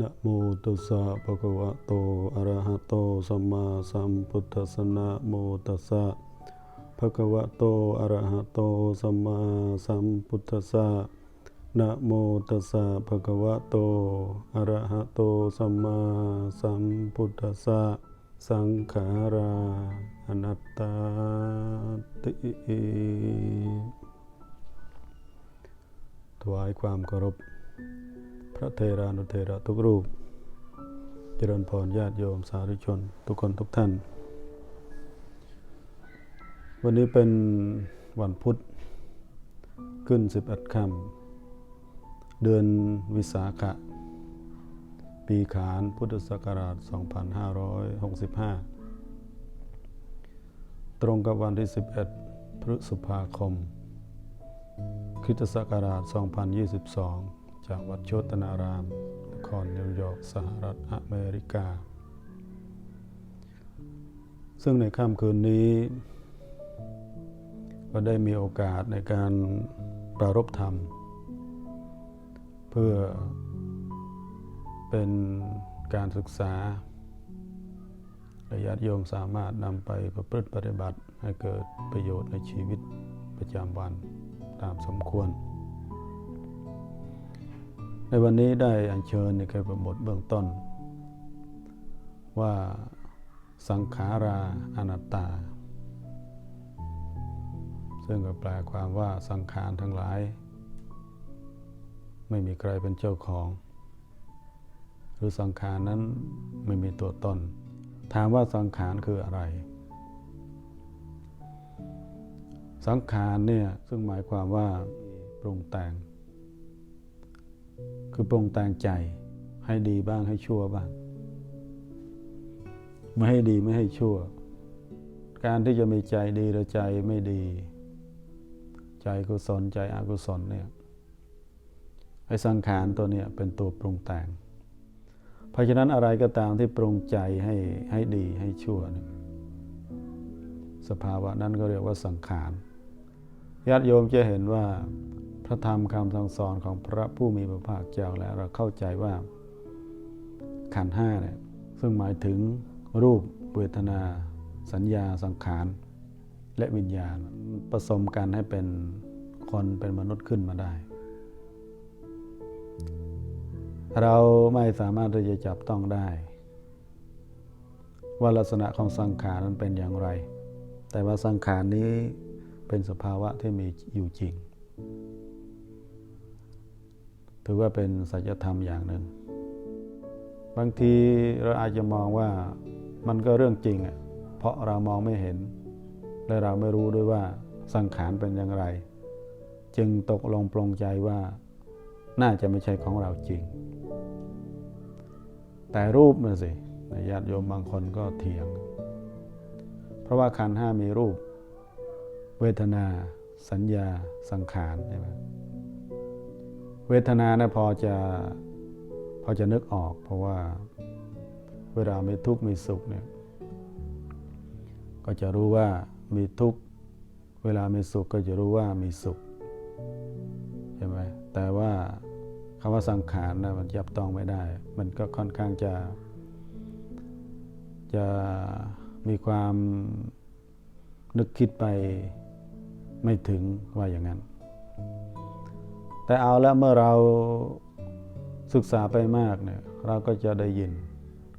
นะโมตัสสะภะคะวะโต อะระหะโต สัมมาสัมพุทธัสสะนะโมตัสสะภะคะวะโต อะระหะโต สัมมาสัมพุทธัสสะนะโมตัสสะภะคะวะโต อะระหะโต สัมมาสัมพุทธัสสะ สังขาราอนัตตาติถวายความเคารพ พระเทรานุเทระทุกรูป เจริญพรญาติโยมสาธุชน ทุกคนทุกท่าน วันนี้เป็นวันพุธขึ้น11ค่ำเดือนวิสาขะ ปีขานพุทธศักราช 2565 ตรงกับวันที่ 11 พฤษภาคมคริสตศักราช 2022 จากวัดโชตนาราม นครนิวยอร์กสหรัฐอเมริกา ซึ่งในค่ำคืนนี้ ก็ได้มีโอกาสในการปรารบธรรม เพื่อเป็นการศึกษาและญาติโยมสามารถนำไปประพฤติปฏิบัติให้เกิดประโยชน์ในชีวิตประจำวันตามสมควร ในวันนี้ได้อัญเชิญในเคยประบทเบื้องต้น ว่าสังขาราอนัตตา ซึ่งก็แปลความว่าสังขารทั้งหลาย ไม่มีใครเป็นเจ้าของ หรือสังขารนั้นไม่มีตัวตน ถามว่าสังขารคืออะไร สังขารเนี่ยซึ่งหมายความว่าปรุงแต่ง คือปรุงแต่งใจให้ดีบ้างให้ชั่วบ้าง ไม่ให้ดีไม่ให้ชั่ว การที่จะมีใจดีหรือใจไม่ดี ใจกุศลใจอกุศลเนี่ยไอ้สังขารตัวเนี้ยเป็นตัวปรุงแต่งเพราะฉะนั้นอะไรก็ตามที่ปรุงใจให้ให้ดีให้ชั่วเนี่ยสภาวะนั้นก็เรียกว่าสังขารญาติโยมจะเห็นว่า พระธรรมคำสั่งสอนของพระผู้มีพระภาคเจ้าแล้วเราเข้าใจว่าขันห้าเนี่ยซึ่งหมายถึงรูปเวทนา สัญญาสังขารและวิญญาณผสมกันให้เป็นคนเป็นมนุษย์ขึ้นมาได้ เราไม่สามารถที่จะจับต้องได้ ว่าลักษณะของสังขารนั้นเป็นอย่างไร แต่ว่าสังขารนี้เป็นสภาวะที่มีอยู่จริง ถือว่าเป็นสัจธรรมอย่างหนึ่ง บางทีเราอาจจะมองว่ามันก็เรื่องจริงอะเพราะเรามองไม่เห็น และเราไม่รู้ด้วยว่าสังขารเป็นอย่างไร จึงตกลงปลงใจว่าน่าจะไม่ใช่ของเราจริง แต่รูปนะสิญาติโยมบางคนก็เถียง เพราะว่าขันห้ามีรูป เวทนา สัญญา สังขารใช่ไหม เวทนานะพอจะพอจะนึกออก เพราะว่าเวลามีทุกข์มีสุขเนี่ยก็จะรู้ว่ามีทุกข์เวลามีสุขก็จะรู้ว่ามีสุขใช่ไหมแต่ว่าคำว่าสังขารนะมันจับต้องไม่ได้ มันก็ค่อนข้างจะ จะมีความนึกคิดไปไม่ถึงว่าอย่างนั้น แต่เอาแล้วเมื่อเราศึกษาไปมากเนี่ยเราก็จะได้ยิน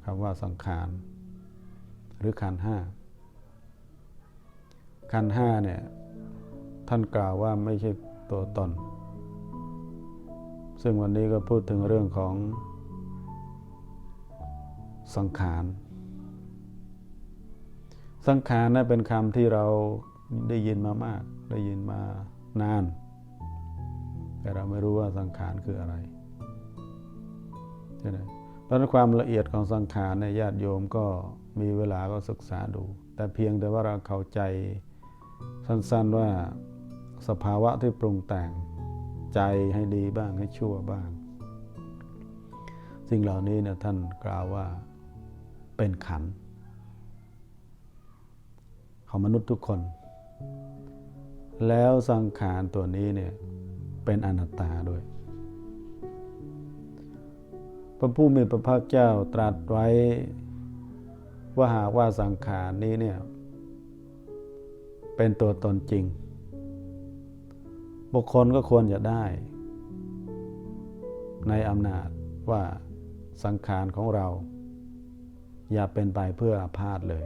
คำว่าสังขารหรือขันห้าขันห้าเนี่ยท่านกล่าวว่าไม่ใช่ตัวตน ซึ่งวันนี้ก็พูดถึงเรื่องของสังขาร สังขารนะเป็นคำที่เราได้ยินมามาก ได้ยินมานาน แต่เราไม่รู้ว่าสังขารคืออะไรใช่ไหมเพราะความละเอียดของสังขารในญาติโยมก็มีเวลาก็ศึกษาดู แต่เพียงแต่ว่าเราเข้าใจสั้นๆว่าสภาวะที่ปรุงแต่งใจให้ดีบ้างให้ชั่วบ้าง สิ่งเหล่านี้เนี่ยท่านกล่าวว่าเป็นขันของมนุษย์ทุกคน แล้วสังขารตัวนี้เนี่ย เป็นอนัตตาด้วย พระผู้มีพระภาคเจ้าตรัสไว้ว่าหากว่าสังขารนี้เนี่ยเป็นตัวตนจริง บุคคลก็ควรจะได้ ในอำนาจว่าสังขารของเรา อย่าเป็นไปเพื่ออาพาธเลย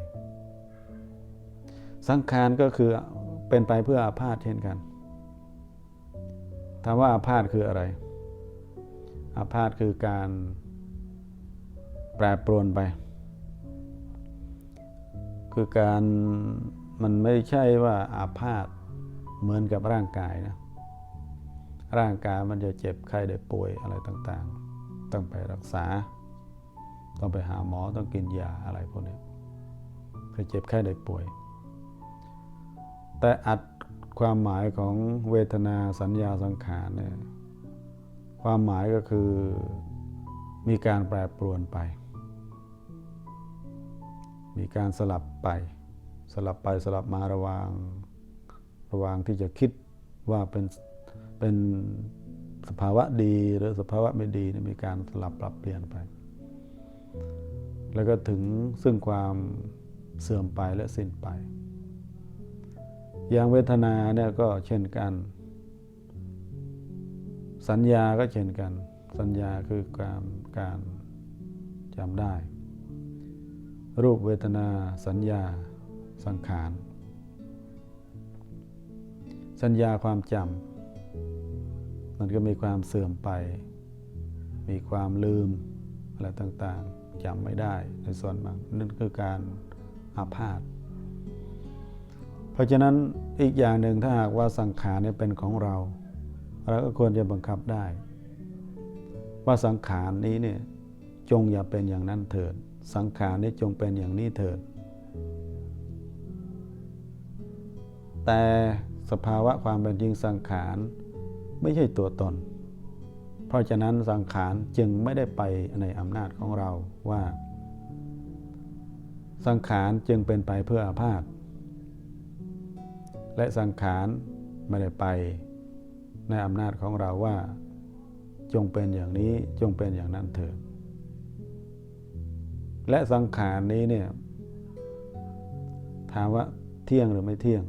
สังขารก็คือเป็นไปเพื่ออาพาธเช่นกัน ถามว่าอาพาธคืออะไร อาพาธคือการแปรปรวนไป คือการมันไม่ใช่ว่าอาพาธเหมือนกับร่างกายนะ ร่างกายมันจะเจ็บไข้ได้ป่วยอะไรต่างๆ ต้องไปรักษา ต้องไปหาหมอต้องกินยาอะไรพวกนี้เคยเจ็บไข้ได้ป่วย แต่อัด ความหมายของเวทนาสัญญาสังขารเนี่ยความหมายก็คือมีการแปรปรวนไป มีการสลับไป สลับไปสลับมาระหว่างระหว่างที่จะคิดว่าเป็นเป็นสภาวะดีหรือสภาวะไม่ดีเนี่ยมีการสลับปรับเปลี่ยนไป แล้วก็ถึงซึ่งความเสื่อมไปและสิ้นไป อย่างเวทนาเนี่ยก็เช่นกัน สัญญาก็เช่นกัน สัญญาคือการการจำได้ รูปเวทนาสัญญาสังขาร สัญญาความจำมันก็มีความเสื่อมไป มีความลืมอะไรต่างๆจำไม่ได้ในส่วนบางนั่นคือการอาพาธ ราะฉะนั้นอีกอย่างหนึ่งถ้าหากว่าสังขารเนี่ยเป็นของเราเราก็ควรจะบังคับได้ ว่าสังขารนี้เนี่ยจงอย่าเป็นอย่างนั้นเถิด สังขารนี้จงเป็นอย่างนี้เถิด แต่สภาวะความเป็นจริงสังขารไม่ใช่ตัวตน เพราะฉะนั้นสังขารจึงไม่ได้ไปในอำนาจของเราว่า สังขารจึงเป็นไปเพื่ออาพาธ และสังขารไม่ได้ไปในอำนาจของเราว่า จงเป็นอย่างนี้จงเป็นอย่างนั้นเถิดและสังขารนี้เนี่ยถามว่าเที่ยงหรือไม่เที่ยง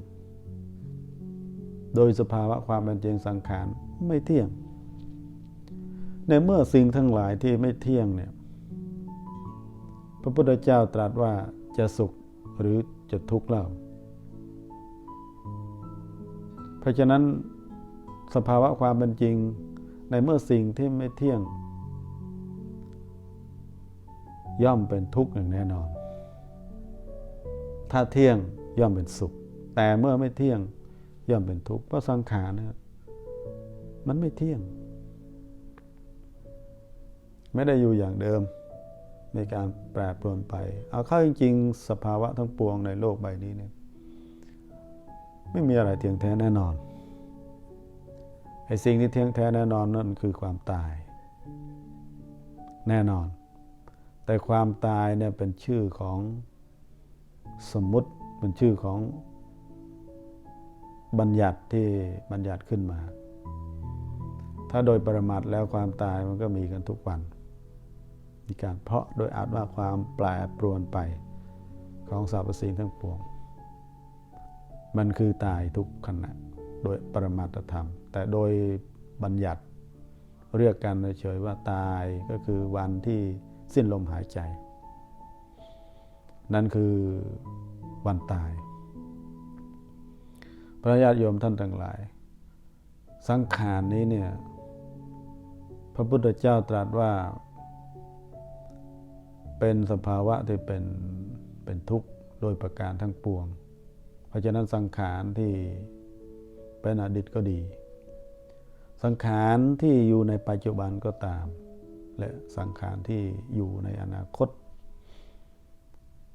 โดยสภาวะความเป็นจริงสังขารไม่เที่ยง ในเมื่อสิ่งทั้งหลายที่ไม่เที่ยงเนี่ยพระพุทธเจ้าตรัสว่าจะสุขหรือจะทุกข์เล่า เพราะฉะนั้นสภาวะความเป็นจริงในเมื่อสิ่งที่ไม่เที่ยง ย่อมเป็นทุกข์อย่างแน่นอน ถ้าเที่ยงย่อมเป็นสุข แต่เมื่อไม่เที่ยงย่อมเป็นทุกข์เพราะสังขารนะมันไม่เที่ยง ไม่ได้อยู่อย่างเดิมในการแปรปรวนไป เอาเข้าจริง ๆ สภาวะทั้งปวงในโลกใบนี้เนี่ย ไม่มีอะไรเที่ยงแท้แน่นอนไอ้สิ่งที่เที่ยงแท้แน่นอนนั่นคือความตาย แน่นอน แต่ความตายเนี่ยเป็นชื่อของสมมุติเป็นชื่อของบัญญัติที่บัญญัติขึ้นมา ถ้าโดยปรมัตแล้วความตายมันก็มีกันทุกวัน มีการเพราะโดยอาจว่าความแปรปรวนไปของสรรพสิ่งทั้งปวง มันคือตายทุกขณะโดยปรมัตธรรม แต่โดยบัญญัติเรียกกันเฉยๆว่าตายก็คือวันที่สิ้นลมหายใจ นั่นคือวันตาย พระญาติโยมท่านทั้งหลาย สังขารนี้เนี่ยพระพุทธเจ้าตรัสว่า เป็นสภาวะที่เป็นเป็นทุกข์โดยประการทั้งปวง เพราะฉะนั้นสังขารที่เป็นอดีตก็ดี สังขารที่อยู่ในปัจจุบันก็ตาม และสังขารที่อยู่ในอนาคต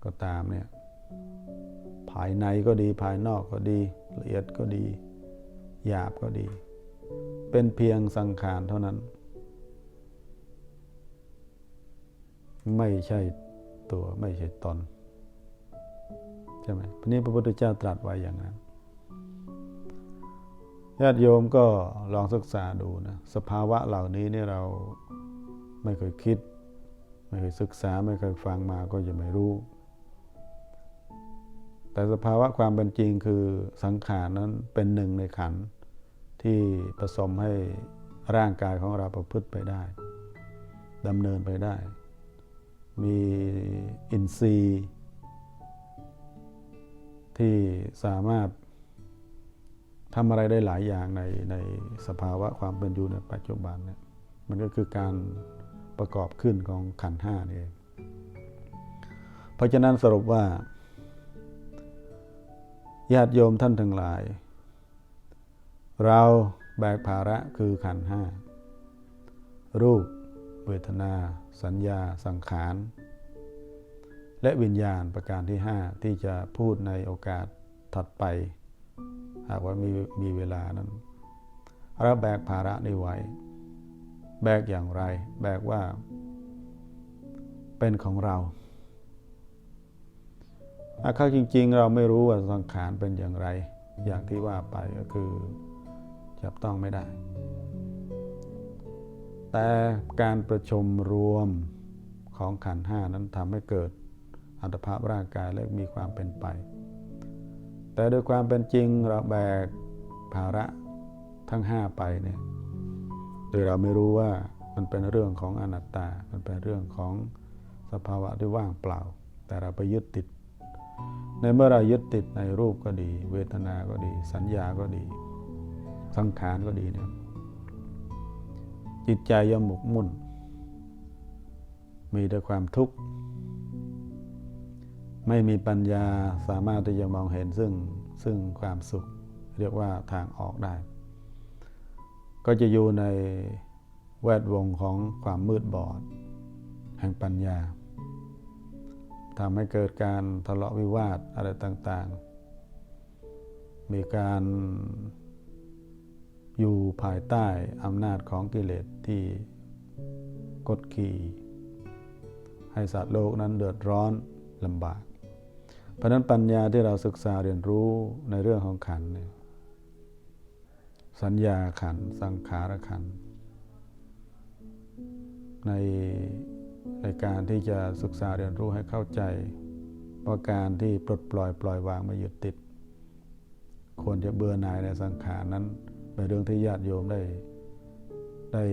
ก็ตามเนี่ยภายในก็ดีภายนอกก็ดีละเอียดก็ดี หยาบก็ดี เป็นเพียงสังขารเท่านั้น ไม่ใช่ตัวไม่ใช่ตน ใช่ไหมพระนี้พระพุทธเจ้าตรัสไว้อย่างนั้นญาติโยมก็ลองศึกษาดูนะสภาวะเหล่านี้เนี่ยเราไม่เคยคิด ไม่เคยศึกษาไม่เคยฟังมาก็จะไม่รู้ แต่สภาวะความเป็นจริงคือสังขารนั้นเป็นหนึ่งในขันที่ผสมให้ร่างกายของเราประพฤติไปได้ดำเนินไปได้ มีอินทรีย์ ที่สามารถทำอะไรได้หลายอย่างในในสภาวะความเป็นอยู่ในปัจจุบันเนี่ยมันก็คือการประกอบขึ้นของขันห้านี่เองเพราะฉะนั้นสรุปว่าญาติโยมท่านทั้งหลาย เราแบกภาระคือขันห้ารูปเวทนา สัญญา สังขาร และวิญญาณประการที่ 5 ที่จะพูดในโอกาสถัดไป หากว่ามีมีเวลานั้นเราแบกภาระนี้ไว้ แบกอย่างไร แบกว่า เป็นของเราอาเข้าจริง ๆ เราไม่รู้ว่าสังขารเป็นอย่างไร อย่างที่ว่าไปก็คือจับต้องไม่ได้ แต่การประชุมรวมของขันห้านั้นทำให้เกิด อัตภาพร่างกายและมีความเป็นไป แต่โดยความเป็นจริงเราแบกภาระทั้งห้าไปเนี่ยโดยเราไม่รู้ว่ามันเป็นเรื่องของอนัตตา มันเป็นเรื่องของสภาวะที่ว่างเปล่า แต่เราไปยึดติด ในเมื่อเรายึดติดในรูปก็ดี เวทนาก็ดี สัญญาก็ดี สังขารก็ดีเนี่ยจิตใจย่อมหมกมุ่น มีแต่ความทุกข์ ไม่มีปัญญาสามารถที่จะมองเห็นซึ่งซึ่งความสุข เรียกว่าทางออกได้ ก็จะอยู่ในแวดวงของความมืดบอด แห่งปัญญาทำให้เกิดการทะเลาะวิวาทอะไรต่างๆ มีการอยู่ภายใต้อำนาจของกิเลสที่กดขี่ ให้สัตว์โลกนั้นเดือดร้อนลำบาก เพราะนั้นปัญญาที่เราศึกษาเรียนรู้ในเรื่องของขันเนี่ยสัญญาขันสังขารขันในในการที่จะศึกษาเรียนรู้ให้เข้าใจว่าการที่ปลดปล่อยปล่อยวางไม่ยึดติดควรจะเบื่อหน่ายในสังขารนั้นเป็นเรื่องที่ญาติโยมได้ ได้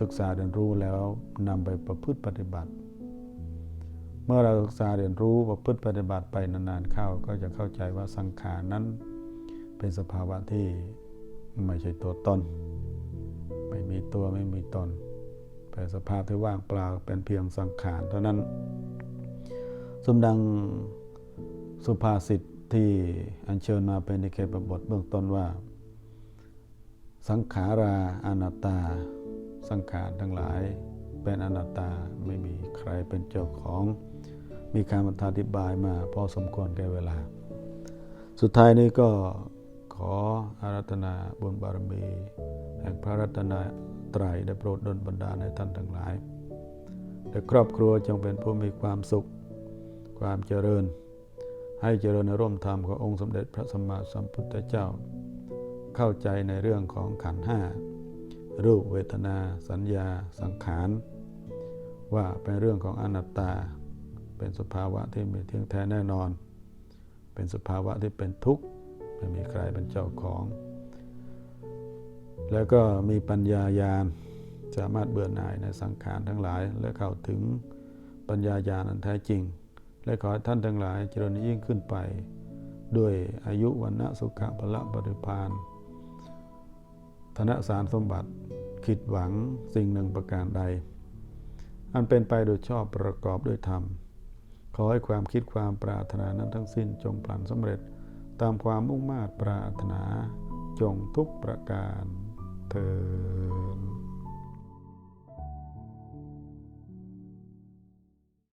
ศึกษาเรียนรู้แล้วนำไปประพฤติปฏิบัติ เมื่อเราศึกษาเรียนรู้ประพฤติปฏิบัติไปนานๆเข้า ก็จะเข้าใจว่าสังขารนั้นเป็นสภาวะที่ไม่ใช่ตัวตน ไม่มีตัวไม่มีตน เป็นสภาพที่ว่างเปล่าเป็นเพียงสังขารเท่านั้นสมดังสุภาษิตที่อัญเชิญมาเป็นในเขตบทเบื้องต้นว่า สังขาราอนัตตา สังขารทั้งหลายเป็นอนัตตาไม่มีใครเป็นเจ้าของ มีการอธิบายมาพอสมควรแก่เวลา สุดท้ายนี้ก็ขออารัธนาบุญบารมี แห่งพระรัตนตรัยได้โปรดดลบันดาลให้ท่านทั้งหลายและครอบครัวจงเป็นผู้มีความสุข ความเจริญ ให้เจริญในร่มธรรมขององค์สมเด็จพระสัมมาสัมพุทธเจ้า เข้าใจในเรื่องของขันห้ารูปเวทนา สัญญา สังขาร ว่าเป็นเรื่องของอนัตตา เป็นสภาวะที่มีเที่ยงแท้แน่นอน เป็นสภาวะที่เป็นทุกข์ไม่มีใครเป็นเจ้าของ แล้วก็มีปัญญายาณสามารถเบื่อหน่ายในสังขารทั้งหลาย และเข้าถึงปัญญายาณอันแท้จริง และขอให้ท่านทั้งหลายเจริญยิ่งขึ้นไป ด้วยอายุวันณะสุขะพละบริพานธนสารสมบัติคิดหวังสิ่งหนึ่งประการใด อันเป็นไปโดยชอบประกอบด้วยธรรม ขอให้ความคิดความปรารถนานั้นทั้งสิ้นจงผลันสำเร็จ ตามความมุ่งมา่ปรารถนาจงทุกประการเธอ